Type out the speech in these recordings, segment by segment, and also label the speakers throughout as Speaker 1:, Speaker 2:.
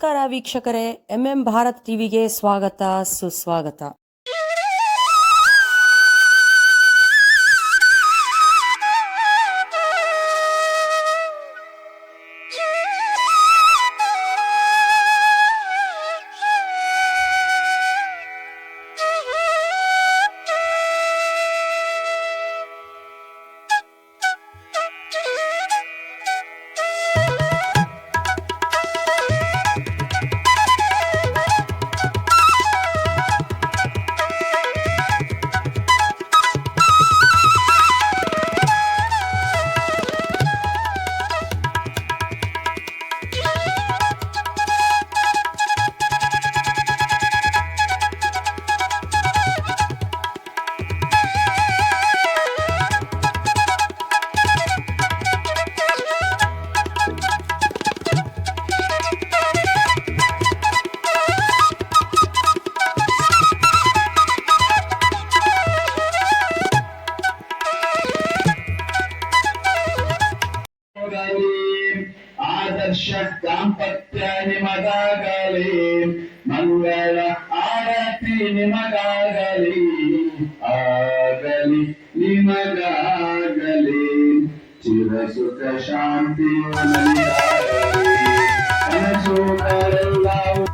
Speaker 1: ನಮಸ್ಕಾರ ವೀಕ್ಷಕರೇ ಎಂಎಂ ಭಾರತ್ ಟಿವಿಗೆ ಸ್ವಾಗತ ಸುಸ್ವಾಗತ.
Speaker 2: ಆದರ್ಶ ದಾಂಪತ್ಯ ನಿಮಗಾಗಲಿ ಮಂಗಳ ಆರತಿ ನಿಮಗಾಗಲಿ. ಆಗಲಿ ನಿಮಗಾಗಲಿ. ಚಿರಸುಖ ಶಾಂತಿ ನಿಮಗಾಗಲಿ ಕನಸುಗಳೆಲ್ಲವೂ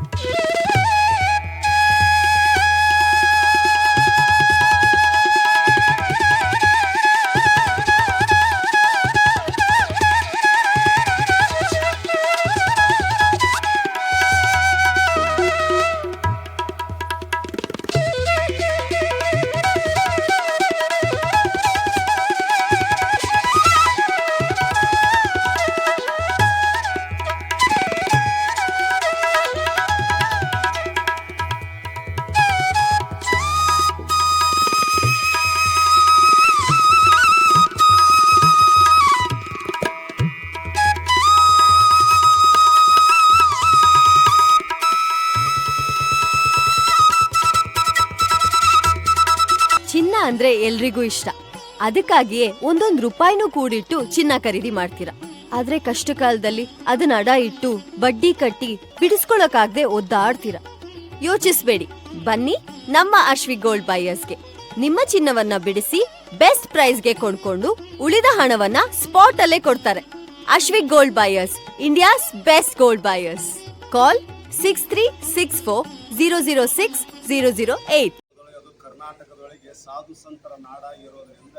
Speaker 3: ಅಂದ್ರೆ ಎಲ್ರಿಗೂ ಇಷ್ಟ. ಅದಕ್ಕಾಗಿಯೇ ಒಂದೊಂದ್ ರೂಪಾಯಿನೂ ಕೂಡಿಟ್ಟು ಚಿನ್ನ ಖರೀದಿ ಮಾಡ್ತೀರಾ. ಆದ್ರೆ ಕಷ್ಟ ಕಾಲದಲ್ಲಿ ಅದನ್ನ ಅಡ ಇಟ್ಟು, ಬಡ್ಡಿ ಕಟ್ಟಿ ಬಿಡಿಸ್ಕೊಳಕಾಗ್ದೆ ಒದ್ದಾಡ್ತೀರಾ. ಯೋಚಿಸ್ಬೇಡಿ. ಬನ್ನಿ ನಮ್ಮ ಅಶ್ವಿ ಗೋಲ್ಡ್ ಬೈಯರ್ಸ್ಗೆ. ನಿಮ್ಮ ಚಿನ್ನವನ್ನ ಬಿಡಿಸಿ ಬೆಸ್ಟ್ ಪ್ರೈಸ್ಗೆ ಕೊಂಡ್ಕೊಂಡು ಉಳಿದ ಹಣವನ್ನ ಸ್ಪಾಟ್ ಅಲ್ಲೇ ಕೊಡ್ತಾರೆ. Ashwi gold buyers, India's best gold buyers. Call six three six four zero zero six zero zero eight
Speaker 4: ಕರ್ನಾಟಕದೊಳಗೆ ಸಾಧು ಸಂತರ ನಾಡಾಗಿರೋದ್ರಿಂದ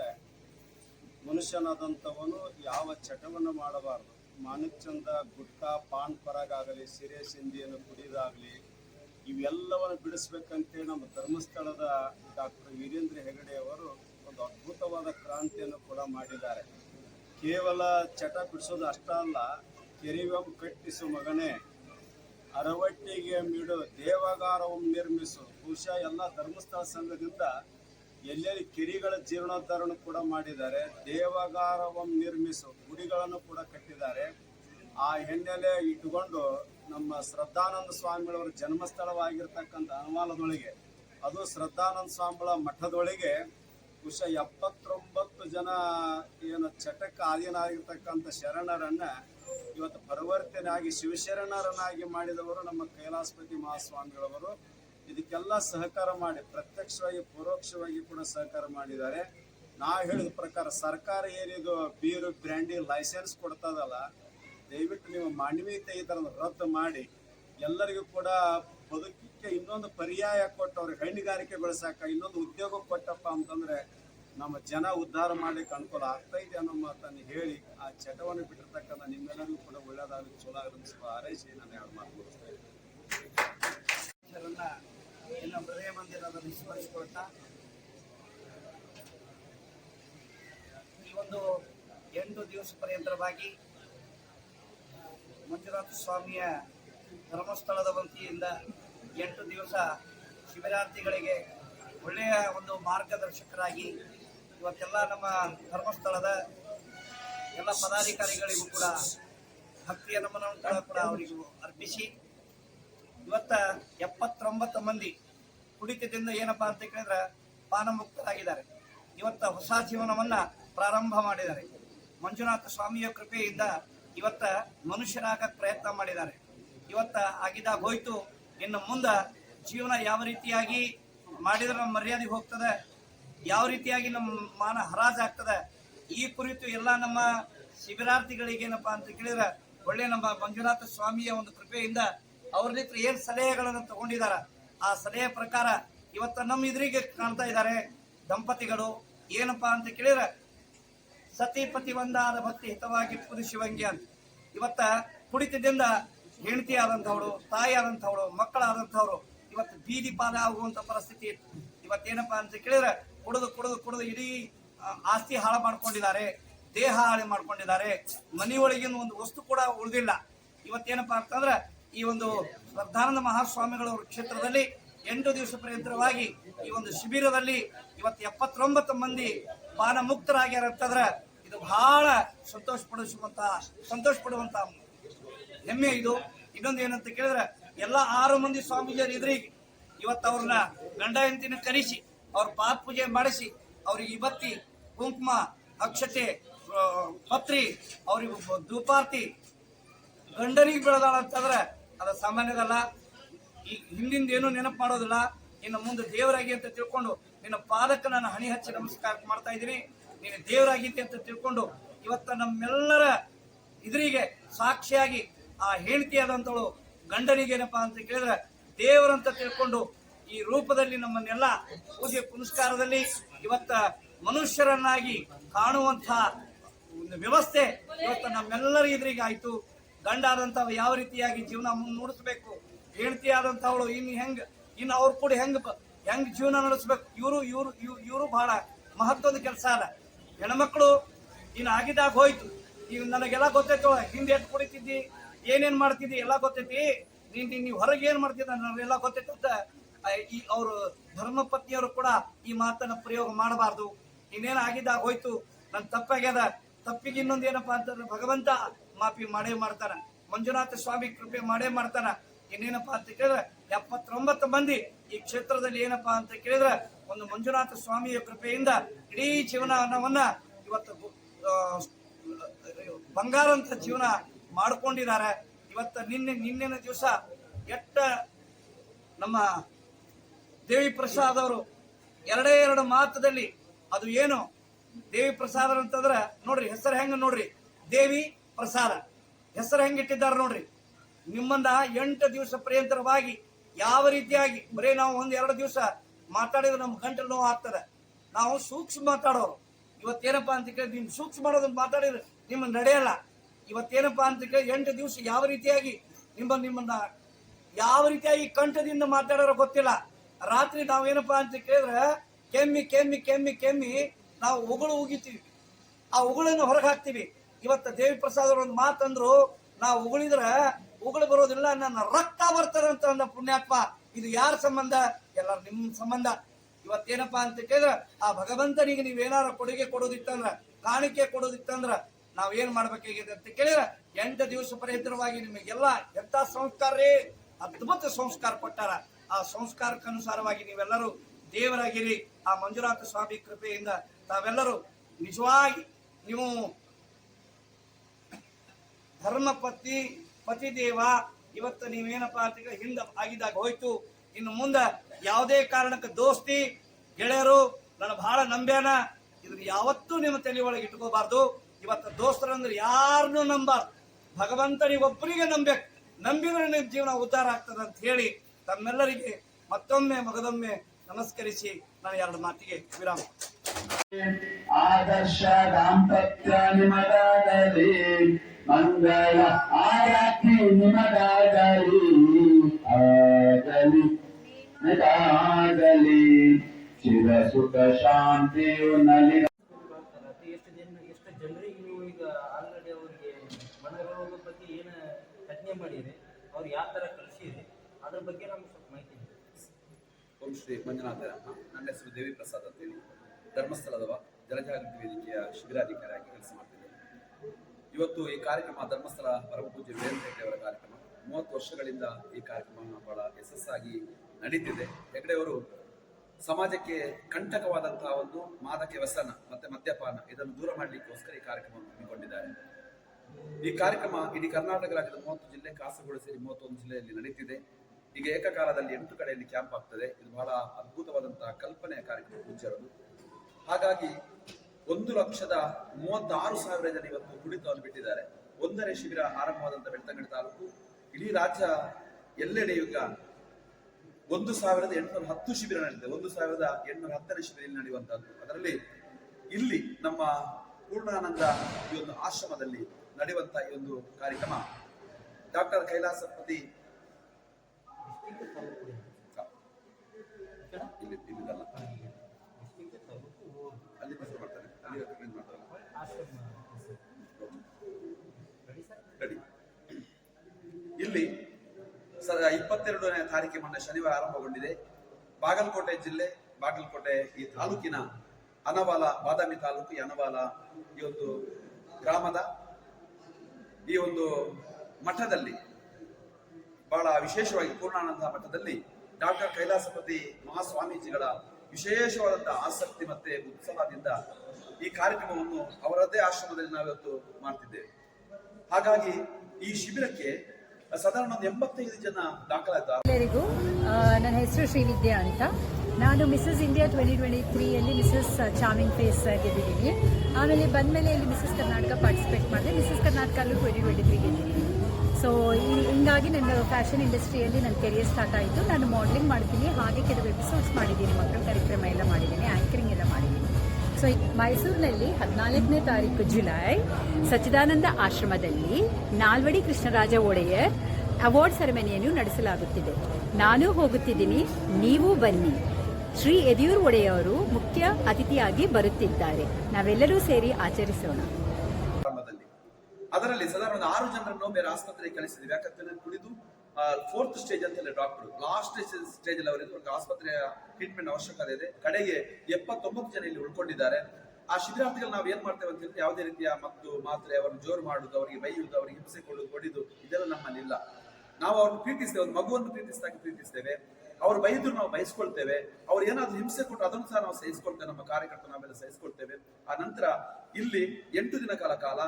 Speaker 4: ಮನುಷ್ಯನಾದಂಥವನು ಯಾವ ಚಟವನ್ನು ಮಾಡಬಾರದು? ಮಾಣಿಕ್ಚಂದ ಗುಟ್ಕಾ, ಪಾನ್ ಪರಾಗಾಗಲಿ, ಸಿರೆ ಸಿಂಧಿಯನ್ನು ಕುಡಿದಾಗಲಿ, ಇವೆಲ್ಲವನ್ನು ಬಿಡಿಸ್ಬೇಕಂತೇಳಿ ನಮ್ಮ ಧರ್ಮಸ್ಥಳದ ಡಾಕ್ಟರ್ ವೀರೇಂದ್ರ ಹೆಗಡೆಯವರು ಒಂದು ಅದ್ಭುತವಾದ ಕ್ರಾಂತಿಯನ್ನು ಕೂಡ ಮಾಡಿದ್ದಾರೆ. ಕೇವಲ ಚಟ ಬಿಡಿಸೋದು ಅಷ್ಟ ಅಲ್ಲ ಕೆರಿವಂ ಕಟ್ಟಿಸು ಮಗನೇ. ಅರವಟ್ಟಿಗೆ ಮಿಡು ದೇವಗಾರವಂ ನಿರ್ಮಿಸು. ಬಹುಶಃ ಎಲ್ಲ ಧರ್ಮಸ್ಥಳ ಸಂಘದಿಂದ ಎಲ್ಲೆಲ್ಲಿ ಕೆರಿಗಳ ಜೀರ್ಣೋದ್ಧಾರಣ ಕೂಡ ಮಾಡಿದ್ದಾರೆ. ದೇವಗಾರವಂ ನಿರ್ಮಿಸು. ಗುಡಿಗಳನ್ನು ಕೂಡ ಕಟ್ಟಿದ್ದಾರೆ. ಆ ಹಿನ್ನೆಲೆ ಇಟ್ಟುಕೊಂಡು ನಮ್ಮ ಶ್ರದ್ಧಾನಂದ ಸ್ವಾಮಿಗಳವರ ಜನ್ಮಸ್ಥಳವಾಗಿರ್ತಕ್ಕಂಥ ಅನುಮಾನದೊಳಗೆ, ಅದು ಶ್ರದ್ಧಾನಂದ ಸ್ವಾಮಿಗಳ ಮಠದೊಳಗೆ ಬಹುಶಃ ಎಪ್ಪತ್ತೊಂಬತ್ತು ಜನ ಏನು ಚಟಕ್ಕೆ ಆಧೀನಾಗಿರ್ತಕ್ಕಂಥ ಶರಣರನ್ನ ಇವತ್ತು ಪರಿವರ್ತನೆಯಾಗಿ ಶಿವಶರಣರನ್ನಾಗಿ ಮಾಡಿದವರು ನಮ್ಮ ಕೈಲಾಸಪತಿ ಮಹಾಸ್ವಾಮಿಗಳವರು. ಇದಕ್ಕೆಲ್ಲ ಸಹಕಾರ ಮಾಡಿ, ಪ್ರತ್ಯಕ್ಷವಾಗಿ, ಪರೋಕ್ಷವಾಗಿ ಕೂಡ ಸಹಕಾರ ಮಾಡಿದ್ದಾರೆ. ನಾ ಹೇಳಿದ ಪ್ರಕಾರ ಸರ್ಕಾರ ಏನಿದು ಬೀರು, ಬ್ರ್ಯಾಂಡಿ, ಲೈಸೆನ್ಸ್ ಕೊಡ್ತದಲ್ಲ, ದಯವಿಟ್ಟು ನೀವು ಮಾನವೀಯತೆ ಇದನ್ನು ರದ್ದು ಮಾಡಿ. ಎಲ್ಲರಿಗೂ ಕೂಡ ಬದುಕಿಕ್ಕೆ ಇನ್ನೊಂದು ಪರ್ಯಾಯ ಕೊಟ್ಟು ಅವ್ರಿಗೆ ಹೈನುಗಾರಿಕೆ ಬೆಳೆಸಾಕ ಇನ್ನೊಂದು ಉದ್ಯೋಗ ಕೊಟ್ಟಪ್ಪ ಅಂತಂದ್ರೆ ನಮ್ಮ ಜನ ಉದ್ಧಾರ ಮಾಡ್ಲಿಕ್ಕೆ ಅನುಕೂಲ ಆಗ್ತಾ ಇದೆ ಅನ್ನೋ ಮಾತನ್ನು ಹೇಳಿ ಆ ಚಟವನ್ನು ಬಿಟ್ಟಿರ್ತಕ್ಕಂಥ ನಿಮ್ಮೆಲ್ಲರಿಗೂ ಕೂಡ ಒಳ್ಳೆಯದಾಗಲಿ ಚಲೋ ಆಗಲಿ ಹಾರೈಸಿ ನಾನು ಎರಡು ಮಾತು
Speaker 5: ಸ್ಮರಿಸಿಕೊಳ್ತಾ ಈ ಒಂದು ಎಂಟು ದಿವಸ ಪರ್ಯಂತರವಾಗಿ ಮಂಜುನಾಥ ಸ್ವಾಮಿಯ ಧರ್ಮಸ್ಥಳದ ವತಿಯಿಂದ ಎಂಟು ದಿವಸ ಶಿಬಿರಾರ್ಥಿಗಳಿಗೆ ಒಳ್ಳೆಯ ಒಂದು ಮಾರ್ಗದರ್ಶಕರಾಗಿ ಇವತ್ತೆಲ್ಲ ನಮ್ಮ ಧರ್ಮಸ್ಥಳದ ಎಲ್ಲ ಪದಾಧಿಕಾರಿಗಳಿಗೂ ಕೂಡ ಭಕ್ತಿಯ ನಮನವನ್ನು ಕೂಡ ಅವರಿಗೂ ಅರ್ಪಿಸಿ, ಇವತ್ತ ಎಪ್ಪತ್ತೊಂಬತ್ತು ಮಂದಿ ಕುಡಿತದಿಂದ ಏನಪ್ಪಾ ಅಂತ ಕೇಳಿದ್ರೆ ಪಾನಮುಕ್ತರಾಗಿದ್ದಾರೆ. ಇವತ್ತ ಹೊಸ ಜೀವನವನ್ನ ಪ್ರಾರಂಭ ಮಾಡಿದ್ದಾರೆ. ಮಂಜುನಾಥ ಸ್ವಾಮಿಯ ಕೃಪೆಯಿಂದ ಇವತ್ತ ಮನುಷ್ಯರಾಗಕ್ಕೆ ಪ್ರಯತ್ನ ಮಾಡಿದ್ದಾರೆ. ಇವತ್ತ ಆಗಿದಾಗ ಹೋಯ್ತು, ಇನ್ನು ಮುಂದೆ ಜೀವನ ಯಾವ ರೀತಿಯಾಗಿ ಮಾಡಿದ್ರೆ ಮರ್ಯಾದೆ ಹೋಗ್ತದೆ ಯಾವ ರೀತಿಯಾಗಿ ನಮ್ಮ ಮಾನ ಹರಾಜಾಗ್ತದೆ ಈ ಕುರಿತು ಎಲ್ಲ ನಮ್ಮ ಶಿಬಿರಾರ್ಥಿಗಳಿಗೆ ಏನಪ್ಪ ಅಂತ ಕೇಳಿದ್ರೆ, ಒಳ್ಳೆ ನಮ್ಮ ಮಂಜುನಾಥ ಸ್ವಾಮಿಯ ಒಂದು ಕೃಪೆಯಿಂದ ಅವ್ರ ಏನು ಸಲಹೆಗಳನ್ನು ತಗೊಂಡಿದಾರ ಆ ಸಲಹೆ ಪ್ರಕಾರ ಇವತ್ತ ನಮ್ಮ ಇದ್ರಿಗೆ ಕಾಣ್ತಾ ಇದ್ದಾರೆ ದಂಪತಿಗಳು. ಏನಪ್ಪಾ ಅಂತ ಕೇಳಿದ್ರೆ, ಸತಿಪತಿ ಒಂದಾದ ಭಕ್ತಿ ಹಿತವಾಗಿ ಪುದು ಶಿವಂಗಿ ಅಂತ. ಇವತ್ತ ಕುಡಿತದಿಂದ ಹೆಂಡತಿ ಆದಂಥವಳು, ತಾಯಿ ಆದಂಥವಳು, ಮಕ್ಕಳಾದಂಥವ್ರು, ಇವತ್ತು ಬೀದಿ ಪಾದ ಆಗುವಂತ ಪರಿಸ್ಥಿತಿ ಇತ್ತು. ಇವತ್ತೇನಪ್ಪ ಅಂತ ಕೇಳಿದ್ರೆ ಕುಡಿದು ಕುಡಿದು ಕುಡಿದು ಇಡೀ ಆಸ್ತಿ ಹಾಳು ಮಾಡ್ಕೊಂಡಿದ್ದಾರೆ, ದೇಹ ಹಾಳು ಮಾಡ್ಕೊಂಡಿದ್ದಾರೆ, ಮನೆಯೊಳಗಿನ ಒಂದು ವಸ್ತು ಕೂಡ ಉಳಿದಿಲ್ಲ. ಇವತ್ತೇನಪ್ಪ ಅಂತಂದ್ರೆ, ಈ ಒಂದು ಶ್ರದ್ಧಾನಂದ ಮಹಾಸ್ವಾಮಿಗಳ ಅವ್ರ ಕ್ಷೇತ್ರದಲ್ಲಿ ಎಂಟು ದಿವಸ ಪರ್ಯಂತರವಾಗಿ ಈ ಒಂದು ಶಿಬಿರದಲ್ಲಿ ಇವತ್ತು ಎಪ್ಪತ್ತೊಂಬತ್ತು ಮಂದಿ ಪಾನ ಅಂತಂದ್ರೆ, ಇದು ಬಹಳ ಸಂತೋಷ ಪಡಿಸುವಂತಹ ಸಂತೋಷ ಪಡುವಂತಹ ಹೆಮ್ಮೆ ಇದು. ಇನ್ನೊಂದು ಏನಂತ ಕೇಳಿದ್ರೆ, ಎಲ್ಲ ಆರು ಮಂದಿ ಸ್ವಾಮೀಜಿಯರು ಇದ್ರಿ ಇವತ್ತು ಅವ್ರನ್ನ ಗಂಡ ಹೆಂಡತಿನ ಕರೆಸಿ ಅವ್ರ ಪಾದ ಪೂಜೆ ಮಾಡಿಸಿ, ಅವ್ರಿಗೆ ಇವತ್ತಿ ಕುಂಕುಮ, ಅಕ್ಷತೆ ಪತ್ರಿ, ಅವ್ರಿಗೆ ಧೂಪಾರ್ತಿ, ಗಂಡನಿಗೆ ಬೆಳೆದಾಳ ಅಂತಂದ್ರೆ ಅದು ಸಾಮಾನ್ಯದಲ್ಲ. ಈ ಹಿಂದಿಂದ ಏನು ನೆನಪು ಮಾಡೋದಿಲ್ಲ. ಇನ್ನು ಮುಂದೆ ದೇವರಾಗಿ ಅಂತ ತಿಳ್ಕೊಂಡು ನಿನ್ನ ಪಾದಕ್ಕೆ ನಾನು ಹಣಿ ಹಚ್ಚಿ ನಮಸ್ಕಾರ ಮಾಡ್ತಾ ಇದ್ದೀನಿ. ನೀನು ದೇವರಾಗಿದ್ದೆ ಅಂತ ತಿಳ್ಕೊಂಡು ಇವತ್ತ ನಮ್ಮೆಲ್ಲರ ಇದರಿಗೆ ಸಾಕ್ಷಿಯಾಗಿ ಆ ಹೆಂಡತಿ ಆದಂಥವಳು ಗಂಡನಿಗೆ ಏನಪ್ಪಾ ಅಂತ ಕೇಳಿದ್ರೆ ದೇವರಂತ ತಿಳ್ಕೊಂಡು ಈ ರೂಪದಲ್ಲಿ ನಮ್ಮನ್ನೆಲ್ಲ ಪೂಜೆ ಪುನಸ್ಕಾರದಲ್ಲಿ ಇವತ್ತ ಮನುಷ್ಯರನ್ನಾಗಿ ಕಾಣುವಂತಹ ಒಂದು ವ್ಯವಸ್ಥೆ ಇವತ್ತು ನಮ್ಮೆಲ್ಲರ ಎದುರಿಗೆ ಆಯಿತು. ಗಂಡ ಆದಂಥವು ಯಾವ ರೀತಿಯಾಗಿ ಜೀವನ ಮುನ್ನಡೆಸಬೇಕು ಹೆಂಡತಿ ಆದಂಥವಳು ಇನ್ನು ಹೆಂಗ್, ಇನ್ನು ಅವ್ರ ಕೂಡ ಹೆಂಗ್ ಹೆಂಗ್ ಜೀವನ ನಡೆಸ್ಬೇಕು? ಇವರು ಇವರು ಇವರು ಬಹಳ ಮಹತ್ವದ ಕೆಲಸ ಅಲ್ಲ ಹೆಣ್ಮಕ್ಳು ಇನ್ನು ಆಗಿದಾಗ ಹೋಯ್ತು. ಈಗ ನನಗೆಲ್ಲ ಗೊತ್ತೈತೋ ಹಿಂದೆ ಎಟ್ಟು ಕುಡಿತಿದ್ದಿ ಏನೇನ್ ಮಾಡ್ತಿದ್ದಿ, ಎಲ್ಲ ಗೊತ್ತೈತಿ. ನೀನ್ ನೀವು ಹೊರಗೆ ಏನು ಮಾಡ್ತಿದ್ದ ನನಗೆಲ್ಲ ಗೊತ್ತೈತೆ ಅಂತ ಈ ಅವರು ಧರ್ಮಪತ್ನಿಯವರು ಕೂಡ ಈ ಮಾತನ್ನ ಪ್ರಯೋಗ ಮಾಡಬಾರ್ದು. ಇನ್ನೇನು ಆಗಿದ್ದಾಗ ಹೋಯ್ತು. ನನ್ ತಪ್ಪಾಗ್ಯದ. ತಪ್ಪಿಗೆ ಇನ್ನೊಂದು ಏನಪ್ಪಾ ಅಂತಂದ್ರೆ ಭಗವಂತ ಮಾಫಿ ಮಾಡೇ ಮಾಡ್ತಾನ. ಮಂಜುನಾಥ ಸ್ವಾಮಿ ಕೃಪೆ ಮಾಡೇ ಮಾಡ್ತಾನ. ಇನ್ನೇನಪ್ಪಾ ಅಂತ ಕೇಳಿದ್ರೆ ಎಪ್ಪತ್ತೊಂಬತ್ತು ಮಂದಿ ಈ ಕ್ಷೇತ್ರದಲ್ಲಿ ಏನಪ್ಪಾ ಅಂತ ಕೇಳಿದ್ರೆ ಒಂದು ಮಂಜುನಾಥ ಸ್ವಾಮಿಯ ಕೃಪೆಯಿಂದ ಇಡೀ ಜೀವನವನ್ನ ಇವತ್ತು ಗು- ಆ, ಬಂಗಾರ ಅಂತ ಜೀವನ ಮಾಡ್ಕೊಂಡಿದ್ದಾರೆ. ಇವತ್ತು ನಿನ್ನೆ ನಿನ್ನೆನ ದಿವಸ ಎಟ್ಟ ನಮ್ಮ ದೇವಿ ಪ್ರಸಾದ್ ಅವರು ಎರಡೇ ಎರಡು ಮಾತದಲ್ಲಿ ಅದು ಏನು? ದೇವಿ ಪ್ರಸಾದ ಅಂತಂದ್ರೆ, ನೋಡ್ರಿ, ಹೆಸರು ಹೆಂಗ ನೋಡ್ರಿ? ದೇವಿ ಪ್ರಸಾದ. ಹೆಸರು ಹೆಂಗೆ ಇಟ್ಟಿದ್ದಾರೆ ನೋಡ್ರಿ? ನಿಮ್ಮಂದ ಎಂಟು ದಿವಸ ಪರ್ಯಂತರವಾಗಿ ಯಾವ ರೀತಿಯಾಗಿ, ಬರೀ ನಾವು ಒಂದ್ ಎರಡು ದಿವಸ ಮಾತಾಡಿದ್ರೆ ನಮ್ಮ ಗಂಟಲು ನೋವು ಆಗ್ತದೆ. ನಾವು ಸೂಕ್ಷ್ಮ ಮಾತಾಡೋರು. ಇವತ್ತೇನಪ್ಪಾ ಅಂತ ಕೇಳಿ ನಿಮ್ ಸೂಕ್ಷ್ಮ ಮಾಡೋದನ್ನ ಮಾತಾಡಿದ್ರೆ ನಿಮ್ಮ ನಡೆಯಲ್ಲ ಇವತ್ತೇನಪ್ಪ ಅಂತ ಕೇಳಿ ಎಂಟು ದಿವಸ ಯಾವ ರೀತಿಯಾಗಿ ನಿಮ್ಮ ನಿಮ್ಮನ್ನ ಯಾವ ರೀತಿಯಾಗಿ ಕಂಠದಿಂದ ಮಾತಾಡೋರೋ ಗೊತ್ತಿಲ್ಲ. ರಾತ್ರಿ ನಾವೇನಪ್ಪ ಅಂತ ಕೇಳಿದ್ರೆ, ಕೆಮ್ಮಿ ಕೆಮ್ಮಿ ಕೆಮ್ಮಿ ಕೆಮ್ಮಿ ನಾವು ಉಗುಳು ಉಗಿತೀವಿ. ಆ ಉಗುಳನ್ನು ಹೊರಗೆ ಹಾಕ್ತೀವಿ. ಇವತ್ತು ದೇವಿ ಪ್ರಸಾದ್ ಒಂದು ಮಾತಂದ್ರು ನಾವು ಉಗುಳಿದ್ರೆ ಉಗುಳು ಬರೋದಿಲ್ಲ, ನನ್ನ ರಕ್ತ ಬರ್ತದೆ ಅಂತ ಅಂದ ಪುಣ್ಯಾತ್ಮ. ಇದು ಯಾರ ಸಂಬಂಧ? ಎಲ್ಲರ ನಿಮ್ಮ ಸಂಬಂಧ. ಇವತ್ತೇನಪ್ಪಾ ಅಂತ ಕೇಳಿದ್ರೆ, ಆ ಭಗವಂತನಿಗೆ ನೀವೇನಾರ ಕೊಡುಗೆ ಕೊಡೋದಿತ್ತಂದ್ರ, ಕಾಣಿಕೆ ಕೊಡೋದಿತ್ತಂದ್ರ ನಾವು ಏನು ಮಾಡ್ಬೇಕಾಗಿದೆ ಅಂತ ಕೇಳಿದ್ರೆ, ಎಂಟು ದಿವಸ ಪರ್ಯಂತರವಾಗಿ ನಿಮಗೆಲ್ಲ ಎಂತ ಸಂಸ್ಕಾರ ರೀ? ಅದ್ಭುತ ಸಂಸ್ಕಾರ ಕೊಟ್ಟಾರ. ಆ ಸಂಸ್ಕಾರಕ್ಕನುಸಾರವಾಗಿ ನೀವೆಲ್ಲರೂ ದೇವರಾಗಿರಿ. ಆ ಮಂಜುನಾಥ ಸ್ವಾಮಿ ಕೃಪೆಯಿಂದ ತಾವೆಲ್ಲರೂ ನಿಜವಾಗಿ ನೀವು ಧರ್ಮ ಪತಿ, ಪತಿದೇವ, ಇವತ್ತು ನೀವೇನಪ್ಪ ಅಂತ ಹಿಂದೆ ಆಗಿದಾಗ ಹೋಯ್ತು. ಇನ್ನು ಮುಂದೆ ಯಾವುದೇ ಕಾರಣಕ್ಕೆ ದೋಸ್ತಿ, ಗೆಳೆಯರು, ನನ್ನ ಬಹಳ ನಂಬ್ಯಾನ, ಇದನ್ನ ಯಾವತ್ತೂ ನಿಮ್ಮ ತಲೆ ಒಳಗೆ ಇಟ್ಕೋಬಾರ್ದು. ಇವತ್ತು ದೋಸ್ತರಂದ್ರೆ ಯಾರನ್ನೂ ನಂಬಾರ್ದು. ಭಗವಂತನಿಗೊಬ್ಬರಿಗೆ ನಂಬೇಕು ನಂಬಿದ್ರೆ ನಿಮ್ಮ ಜೀವನ ಉದ್ಧಾರ ಆಗ್ತದೆ ಅಂತ ಹೇಳಿ ತಮ್ಮೆಲ್ಲರಿಗೆ ಮತ್ತೊಮ್ಮೆ ಮಗದೊಮ್ಮೆ ನಮಸ್ಕರಿಸಿ ನಾನು ಎರಡು ಮಾತಿಗೆ ವಿರಾಮ.
Speaker 2: ಆದರ್ಶ ದಾಂಪತ್ಯ ನಿಮಗಾಗಲಿ ಮಂಗಳ ಆರತಿ ನಿಮಗಾಗಲಿ ಆಗಲಿ ಆಗಲಿ ಚಿರ ಸುಖ ಶಾಂತಿಯು ನಲಿ
Speaker 6: ಎಷ್ಟು ಜನ ಎಷ್ಟು ಜನರಿಗೆ ನೀವು ಈಗ ಆಲ್ರೆಡಿ ಅವರಿಗೆ ಮನರೋಗದ ಬಗ್ಗೆ ಏನು ತಜ್ಞೆ ಮಾಡಿರಿ? ಅವ್ರು ಯಾವ ಥರ ಕಲಿಸಿರಿ ಅದ್ರ ಬಗ್ಗೆ ನಮ್ಗೆ ಸ್ವಲ್ಪ ಮಾಹಿತಿ.
Speaker 7: ಓಂ ಶ್ರೀ ಮಂಜುನಾಥ ನನ್ನ ಹೆಸರು ದೇವಿ ಪ್ರಸಾದ್ ಅಂತೇಳಿ. ಧರ್ಮಸ್ಥಳದವ ಜನಜಾಗೃತಿ ವೇದಿಕೆಯ ಶಿಬಿರಾಧಿಕಾರಿಯಾಗಿ ಕೆಲಸ ಮಾಡ್ತಿದ್ದೇನೆ ಇವತ್ತು ಈ ಕಾರ್ಯಕ್ರಮ, ಧರ್ಮಸ್ಥಳ ಪರಮಪೂಜೆ ವೀರೇಂದ್ರ ಹೆಗ್ಡೆ ಅವರ ಕಾರ್ಯಕ್ರಮ. ಮೂವತ್ತು ವರ್ಷಗಳಿಂದ ಈ ಕಾರ್ಯಕ್ರಮ ಬಹಳ ಯಶಸ್ಸಾಗಿ ನಡೀತಿದೆ. ಹೆಗ್ಡೆಯವರು ಸಮಾಜಕ್ಕೆ ಕಂಟಕವಾದಂತಹ ಒಂದು ಮಾದಕ ವ್ಯಸನ, ಮತ್ತೆ ಮದ್ಯಪಾನ, ಇದನ್ನು ದೂರ ಮಾಡಲಿಕ್ಕೋಸ್ಕರ ಈ ಕಾರ್ಯಕ್ರಮವನ್ನು ಹಮ್ಮಿಕೊಂಡಿದ್ದಾರೆ. ಈ ಕಾರ್ಯಕ್ರಮ ಇಡೀ ಕರ್ನಾಟಕ ರಾಜ್ಯದ ಮೂವತ್ತು ಜಿಲ್ಲೆ ಕಾಸರಗೋಡು ಸೇರಿ ಮೂವತ್ತೊಂದು ಜಿಲ್ಲೆಯಲ್ಲಿ ನಡೀತಿದೆ. ಈಗ ಏಕಕಾಲದಲ್ಲಿ ಎಂಟು ಕಡೆಯಲ್ಲಿ ಕ್ಯಾಂಪ್ ಆಗ್ತದೆ. ಇದು ಬಹಳ ಅದ್ಭುತವಾದಂತಹ ಕಲ್ಪನೆಯ ಕಾರ್ಯಕ್ರಮ ಪೂಜ್ಯರದು ಹಾಗಾಗಿ ಒಂದು ಲಕ್ಷದ ಮೂವತ್ತಾರು ಸಾವಿರ ಜನ ಇವತ್ತು ಕುಡಿತವನ್ನು ಬಿಟ್ಟಿದ್ದಾರೆ ಒಂದನೇ ಶಿಬಿರ ಆರಂಭವಾದಂತಹ ಬೆಳ್ತಂಗಡಿ ತಾಲೂಕು. ಇಡೀ ರಾಜ್ಯ ಎಲ್ಲೆಡೆ ಈಗ ಒಂದು ಸಾವಿರದ ಎಂಟುನೂರ ಹತ್ತು ಶಿಬಿರ ನಡೆದಿದೆ. ಒಂದು ಸಾವಿರದ ಎಂಟುನೂರ ಹತ್ತನೇ ಶಿಬಿರ ನಡೆಯುವಂತಹದ್ದು. ಅದರಲ್ಲಿ ಇಲ್ಲಿ ನಮ್ಮ ಪೂರ್ಣಾನಂದ ಈ ಒಂದು ಆಶ್ರಮದಲ್ಲಿ ನಡೆಯುವಂತಹ ಈ ಒಂದು ಕಾರ್ಯಕ್ರಮ. ಡಾಕ್ಟರ್ ಕೈಲಾಸಪತಿ ಇಲ್ಲಿ ಇಪ್ಪತ್ತೆರಡನೇ ತಾರೀಕಿಗೆ ಮೊನ್ನೆ ಶನಿವಾರ ಆರಂಭಗೊಂಡಿದೆ. ಬಾಗಲಕೋಟೆ ಜಿಲ್ಲೆ, ಬಾಗಲಕೋಟೆ ಈ ತಾಲೂಕಿನ ಅನವಾಲ, ಬಾದಾಮಿ ತಾಲೂಕು ಅನವಾಲ ಈ ಒಂದು ಗ್ರಾಮದ ಈ ಒಂದು ಮಠದಲ್ಲಿ ಬಹಳ ವಿಶೇಷವಾಗಿ ಪೂರ್ಣಾನಂದ ಮಠದಲ್ಲಿ ಡಾಕ್ಟರ್ ಕೈಲಾಸಪತಿ ಮಹಾಸ್ವಾಮೀಜಿಗಳ ವಿಶೇಷವಾದಂತಹ ಆಸಕ್ತಿ ಮತ್ತೆ ಉತ್ಸಾಹದಿಂದ ಈ ಕಾರ್ಯಕ್ರಮವನ್ನು ಅವರದ್ದೇ ಆಶ್ರಮದಲ್ಲಿ ನಾವಿವತ್ತು ಮಾಡ್ತಿದ್ದೇವೆ. ಹಾಗಾಗಿ ಈ ಶಿಬಿರಕ್ಕೆ ಸಾಧಾರಣ ಒಂದು ಎಂಬತ್ತೈದು ಜನ ದಾಖಲಾದ
Speaker 8: ಎಲ್ಲರಿಗೂ ನನ್ನ ಹೆಸರು ಶ್ರೀವಿದ್ಯಾ ಅಂತ. ನಾನು ಮಿಸಸ್ ಇಂಡಿಯಾ ಟ್ವೆಂಟಿ ಟ್ವೆಂಟಿ ತ್ರೀಯಲ್ಲಿ ಮಿಸಸ್ ಚಾಮಿಂಗ್ ಫೇಸ್ ಗೆದ್ದಿದ್ದೀನಿ ಆಮೇಲೆ ಬಂದಮೇಲೆ ಇಲ್ಲಿ ಮಿಸಸ್ ಕರ್ನಾಟಕ ಪಾರ್ಟಿಸಿಪೇಟ್ ಮಾಡಿದೆ. ಮಿಸಸ್ ಕರ್ನಾಟಕಲ್ಲೂ ಟ್ವೆಂಟಿ ಟ್ವೆಂಟಿ ತ್ರೀ ಗೆದ್ದಿದ್ದೀನಿ ಸೊ ಹಿಂಗಾಗಿ ನನ್ನ ಫ್ಯಾಷನ್ ಇಂಡಸ್ಟ್ರಿಯಲ್ಲಿ ನನ್ನ ಕೆರಿಯರ್ ಸ್ಟಾರ್ಟ್ ಆಯಿತು. ನಾನು ಮಾಡಲಿಂಗ್ ಮಾಡ್ತೀನಿ. ಹಾಗೆ ಕೆಲವು ಎಪಿಸೋಡ್ಸ್ ಮಾಡಿದ್ದೀನಿ. ಮಕ್ಕಳ ಕಾರ್ಯಕ್ರಮ ಎಲ್ಲ ಮಾಡಿದ್ದೀನಿ. ಆ್ಯಂಕರಿಂಗ್ ಎಲ್ಲ ಮಾಡಿದ್ದೀನಿ. ಸೊ ಮೈಸೂರಿನಲ್ಲಿ ಹದಿನಾಲ್ಕನೇ ತಾರೀಕು ಜುಲೈ ಸಚ್ಚಿದಾನಂದ ಆಶ್ರಮದಲ್ಲಿ ನಾಲ್ವಡಿ ಕೃಷ್ಣರಾಜ ಒಡೆಯರ್ ಅವಾರ್ಡ್ ಸೆರೆಮನಿಯನ್ನು ನಡೆಸಲಾಗುತ್ತಿದೆ. ನಾನು ಹೋಗುತ್ತಿದ್ದೀನಿ. ನೀವು ಬನ್ನಿ. ಶ್ರೀ ಯದಿಯೂರ್ ಒಡೆಯವರು ಮುಖ್ಯ ಅತಿಥಿಯಾಗಿ ಬರುತ್ತಿದ್ದಾರೆ. ನಾವೆಲ್ಲರೂ ಸೇರಿ ಆಚರಿಸೋಣ.
Speaker 7: ಅದರಲ್ಲಿ ಸಾಧಾರಣ ಒಂದು ಆರು ಜನರನ್ನು ಬೇರೆ ಆಸ್ಪತ್ರೆಗೆ ಕಳಿಸಿದ್ವಿ. ಯಾಕಂತಂದ್ರೆ ಕುಡಿದು ಫೋರ್ತ್ ಸ್ಟೇಜ್ ಅಂತ ಹೇಳಿ ಡಾಕ್ಟರ್ ಲಾಸ್ಟ್ ಸ್ಟೇಜ್ ಅಲ್ಲಿ ಅವರಿದ್ದು ಒಂದು ಆಸ್ಪತ್ರೆಯ ಟ್ರೀಟ್ಮೆಂಟ್ ಅವಶ್ಯಕತೆ ಇದೆ. ಕಡೆಗೆ ಎಪ್ಪತ್ತೊಂಬತ್ತು ಜನ ಇಲ್ಲಿ ಉಳ್ಕೊಂಡಿದ್ದಾರೆ. ಆ ಶಿಬಿರಾರ್ಥಿಗಳು ನಾವು ಏನ್ ಮಾಡ್ತೇವೆ ಅಂತ ಹೇಳಿದ್ರೆ ಯಾವುದೇ ರೀತಿಯ ಮತ್ತು ಮಾತ್ರೆ, ಅವರನ್ನು ಜೋರು ಮಾಡುದು ಅವರಿಗೆ ಬೈಯುವುದು, ಅವರಿಗೆ ಹಿಂಸೆ ಕೊಡುದು ಹೊಡಿದು ಇದೆಲ್ಲ ನಮ್ಮಲ್ಲಿಲ್ಲ ನಾವು ಅವ್ರನ್ನ ಪ್ರೀತಿಸ್ತೇವೆ. ಒಂದು ಮಗುವನ್ನು ಪ್ರೀತಿಸಿದಾಗ ಪ್ರೀತಿಸ್ತೇವೆ. ಅವ್ರು ಬೈದ್ರು ನಾವು ಬಯಸ್ಕೊಳ್ತೇವೆ. ಅವ್ರು ಏನಾದ್ರು ಹಿಂಸೆ ಕೊಟ್ಟು ಅದನ್ನು ಸಹ ನಾವು ಸಹಿಸ್ಕೊಳ್ತೇವೆ. ನಮ್ಮ ಕಾರ್ಯಕರ್ತ ನಾವೆಲ್ಲ ಸಹಿಸ್ಕೊಳ್ತೇವೆ. ಆ ನಂತರ ಇಲ್ಲಿ ಎಂಟು ದಿನ ಕಾಲ ಕಾಲ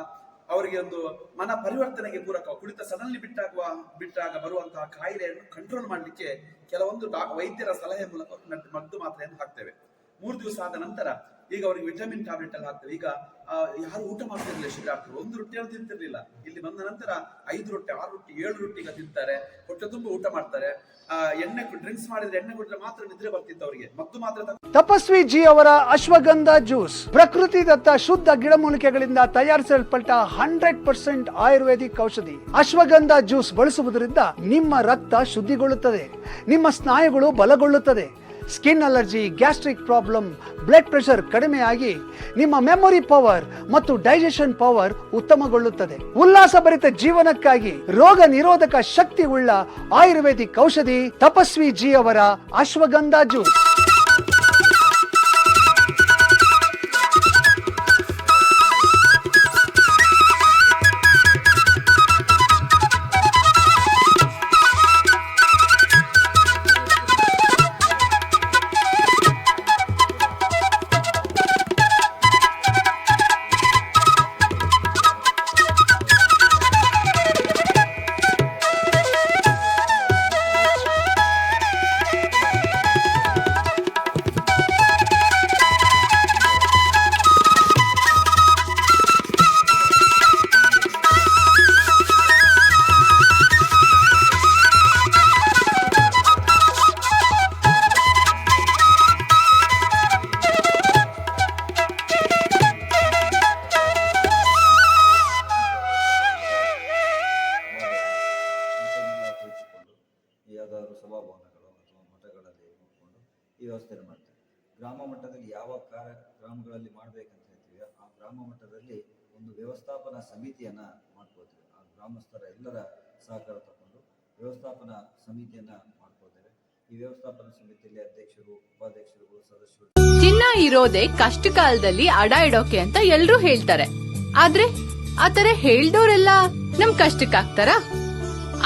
Speaker 7: ಅವರಿಗೆ ಒಂದು ಮನ ಪರಿವರ್ತನೆಗೆ ಪೂರಕ ಕುಳಿತ ಸಡನ್ಲಿ ಬಿಟ್ಟಾಗುವ, ಬಿಟ್ಟಾಗ ಬರುವಂತಹ ಕಾಯಿಲೆಯನ್ನು ಕಂಟ್ರೋಲ್ ಮಾಡಲಿಕ್ಕೆ ಕೆಲವೊಂದು ಡಾ- ವೈದ್ಯರ ಸಲಹೆ ಮೂಲಕ ಮದ್ದು ಮಾತ್ರೆಯನ್ನು ಹಾಕ್ತೇವೆ. ಮೂರು ದಿವಸ ಆದ ನಂತರ ಈಗ ಅವರಿಗೆ ವಿಟಮಿನ್ ಟ್ಯಾಬ್ಲೆಟ್ ಎಲ್ಲ ಹಾಕ್ತಾರೆ. ಈಗ ಯಾರು ಊಟ ಮಾಡ್ತಿರ್ಲಿಲ್ಲ ಡಾಕ್ಟರ್ ಒಂದು ರೊಟ್ಟಿಯನ್ನು ತಿಂತಿರ್ಲಿಲ್ಲ. ಇಲ್ಲಿ ಬಂದ ನಂತರ ಐದು ರೊಟ್ಟಿ, ಆರು ರೊಟ್ಟಿ, ಏಳು ರೊಟ್ಟಿ ಈಗ ತಿಂತಾರೆ. ಹೊಟ್ಟೆ ತುಂಬ ಊಟ ಮಾಡ್ತಾರೆ. ಎಣ್ಣೆ ಡ್ರಿಂಕ್ಸ್ ಮಾಡಿದ್ರೆ ಎಣ್ಣೆ ಕೊಟ್ಟರೆ ಮಾತ್ರ ನಿದ್ರೆ ಬರ್ತಿತ್ತು ಅವರಿಗೆ. ಮದ್ದು ಮಾತ್ರ
Speaker 9: ತಪಸ್ವಿ ಜಿ ಅವರ ಅಶ್ವಗಂಧ ಜ್ಯೂಸ್. ಪ್ರಕೃತಿ ದತ್ತ ಶುದ್ಧ ಗಿಡಮೂಲಿಕೆಗಳಿಂದ ತಯಾರಿಸಲ್ಪಟ್ಟ ಹಂಡ್ರೆಡ್ ಪರ್ಸೆಂಟ್ ಆಯುರ್ವೇದಿಕ್ ಔಷಧಿ. ಅಶ್ವಗಂಧ ಜ್ಯೂಸ್ ಬಳಸುವುದರಿಂದ ನಿಮ್ಮ ರಕ್ತ ಶುದ್ಧಿಗೊಳ್ಳುತ್ತದೆ. ನಿಮ್ಮ ಸ್ನಾಯುಗಳು ಬಲಗೊಳ್ಳುತ್ತದೆ. Skin allergy, gastric problem, blood pressure ಕಡಿಮೆಯಾಗಿ ನಿಮ್ಮ ಮೆಮೊರಿ ಪವರ್ ಮತ್ತು ಡೈಜೆಷನ್ ಪವರ್ ಉತ್ತಮಗೊಳ್ಳುತ್ತದೆ. ಉಲ್ಲಾಸಭರಿತ ಜೀವನಕ್ಕಾಗಿ ರೋಗ ನಿರೋಧಕ ಶಕ್ತಿ ಉಳ್ಳ ಆಯುರ್ವೇದಿಕ್ ಔಷಧಿ ತಪಸ್ವಿ ಜಿ ಅವರ ಅಶ್ವಗಂಧ ಜ್ಯೂಸ್.
Speaker 10: ಗ್ರಾಮಗಳಲ್ಲಿ ಮಾಡ್ಬೇಕಂತ ಹೇಳ್ತೀವಿ. ಆ ಗ್ರಾಮ ಮಟ್ಟದಲ್ಲಿ ಒಂದು ವ್ಯವಸ್ಥಾಪನಾ ಸಮಿತಿಯನ್ನ ಮಾಡ್ಕೋತೀವಿ ಆ ಗ್ರಾಮಸ್ಥರ ಎಲ್ಲರ ಸಹಕಾರ ತಗೊಂಡು ವ್ಯವಸ್ಥಾಪನಾ ಸಮಿತಿಯನ್ನ ಮಾಡ್ಕೋತೇವೆ ಈ ವ್ಯವಸ್ಥಾಪನಾ ಸಮಿತಿಯಲ್ಲಿ ಅಧ್ಯಕ್ಷರು, ಉಪಾಧ್ಯಕ್ಷರುಗಳು, ಸದಸ್ಯರು
Speaker 11: ಚಿನ್ನ ಇರೋದೇ ಕಷ್ಟ ಕಾಲದಲ್ಲಿ ಅಡ ಇಡೋಕೆ ಅಂತ ಎಲ್ರೂ ಹೇಳ್ತಾರೆ. ಆದ್ರೆ ಆತರ ಹೇಳ್ದವ್ರೆಲ್ಲ ನಮ್ ಕಷ್ಟಕ್ಕಾಗ್ತಾರ?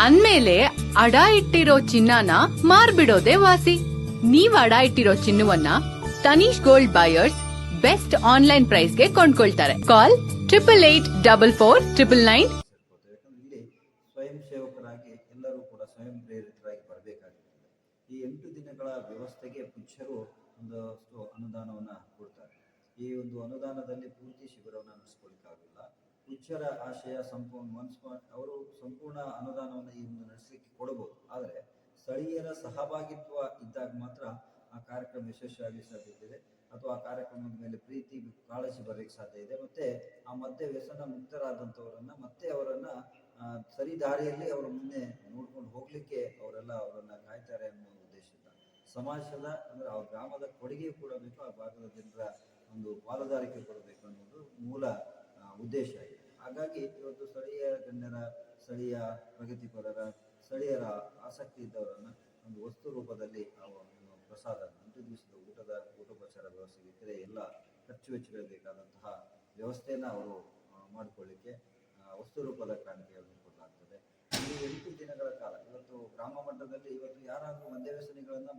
Speaker 11: ಅಂದ್ಮೇಲೆ ಅಡ ಇಟ್ಟಿರೋ ಚಿನ್ನನ ಮಾರ್ಬಿಡೋದೇ ವಾಸಿ. ನೀವ್ ಅಡ ಇಟ್ಟಿರೋ ಚಿನ್ನವನ್ನ Tanish gold buyers best online ಪ್ರೈಸ್ಗೆ ಕೊಂಡ್ಕೊಳ್ತಾರೆ. Call triple eight double four triple nine.
Speaker 10: ಸ್ವಯಂ ಸೇವಕರಾಗಿ ಎಲ್ಲರೂ ಕೂಡ ಸ್ವಯಂ ಪ್ರೇರಿತರಾಗಿ ಬರಬೇಕಾಗಿರ್ತದೆ. ಈ ಎಂಟು ದಿನಗಳ ವ್ಯವಸ್ಥೆಗೆ ಪುರುಷರು ಒಂದಷ್ಟು ಅನುದಾನವನ್ನು ಕೊಡ್ತಾರೆ. ಈ ಒಂದು ಅನುದಾನದಲ್ಲಿ ಪೂರ್ತಿ ಶಿಬಿರವನ್ನು ನಡೆಸ್ಕೊಳ್ಳಿಕ್ಕಾಗಲ್ಲ ಪುಚ್ಚರ ಆಶಯ ಸಂಪೂರ್ಣ ಮನ್ಸ್ ಅವರು ಸಂಪೂರ್ಣ ಅನುದಾನವನ್ನು ಈ ಒಂದು ನಡೆಸಲಿಕ್ಕೆ ಕೊಡಬಹುದು ಆದರೆ ಸ್ಥಳೀಯರ ಸಹಭಾಗಿತ್ವ ಇದ್ದಾಗ ಮಾತ್ರ ಆ ಕಾರ್ಯಕ್ರಮ ಯಶಸ್ವಿಯಾಗಿ ಸಾಧ್ಯತೆ ಅಥವಾ ಕಾರ್ಯಕ್ರಮದ ಮೇಲೆ ಪ್ರೀತಿ ಕಾಳಜಿ ಬರಲಿಕ್ಕೆ ಸಾಧ್ಯ ಇದೆ. ಮತ್ತೆ ಆ ಮಧ್ಯೆ ವ್ಯಸನ ಮುಕ್ತರಾದಂಥವರನ್ನ ಮತ್ತೆ ಅವರನ್ನ ಸರಿ ದಾರಿಯಲ್ಲಿ ಅವರ ಮುಂದೆ ನೋಡ್ಕೊಂಡು ಹೋಗ್ಲಿಕ್ಕೆ ಅವರೆಲ್ಲ ಅವರನ್ನ ಕಾಯ್ತಾರೆ ಅನ್ನೋ ಉದ್ದೇಶದಿಂದ. ಸಮಾಜದ, ಅಂದ್ರೆ ಆ ಗ್ರಾಮದ ಕೊಡುಗೆ ಕೂಡ ಬೇಕು, ಆ ಭಾಗದ ಜನರ ಒಂದು ಪಾಲುದಾರಿಕೆ ಕೊಡಬೇಕು ಅನ್ನೋದು ಮೂಲ ಉದ್ದೇಶ ಇದೆ ಹಾಗಾಗಿ ಇವತ್ತು ಸ್ಥಳೀಯ ಗಣ್ಯರ, ಸ್ಥಳೀಯ ಪ್ರಗತಿಪರರ, ಸ್ಥಳೀಯರ ಆಸಕ್ತಿ ಇದ್ದವರನ್ನ ಒಂದು ವಸ್ತು ರೂಪದಲ್ಲಿ ಆ ಪ್ರಸಾದ ಎಂಟು ದಿವಸದ ಊಟದ ಊಟೋಪಚಾರ ವ್ಯವಸ್ಥೆಗೆ ಇತರೆ ಎಲ್ಲ ಖರ್ಚು ವೆಚ್ಚಗಳಿಗೆ ಬೇಕಾದಂತಹ ವ್ಯವಸ್ಥೆಯನ್ನು ಅವರು ಮಾಡಿಕೊಳ್ಳಿಕ್ಕೆ ವಸ್ತು ರೂಪದ ಕಾಣಿಕೆಯನ್ನು ಕೊಡಲಾಗ್ತದೆ. ಈ ಎಂಟು ದಿನಗಳ ಕಾಲ, ಇವತ್ತು ಗ್ರಾಮ ಮಟ್ಟದಲ್ಲಿ ಇವತ್ತು ಯಾರಾದರೂ ಮದ್ಯ ವ್ಯಸನಿಗಳನ್ನ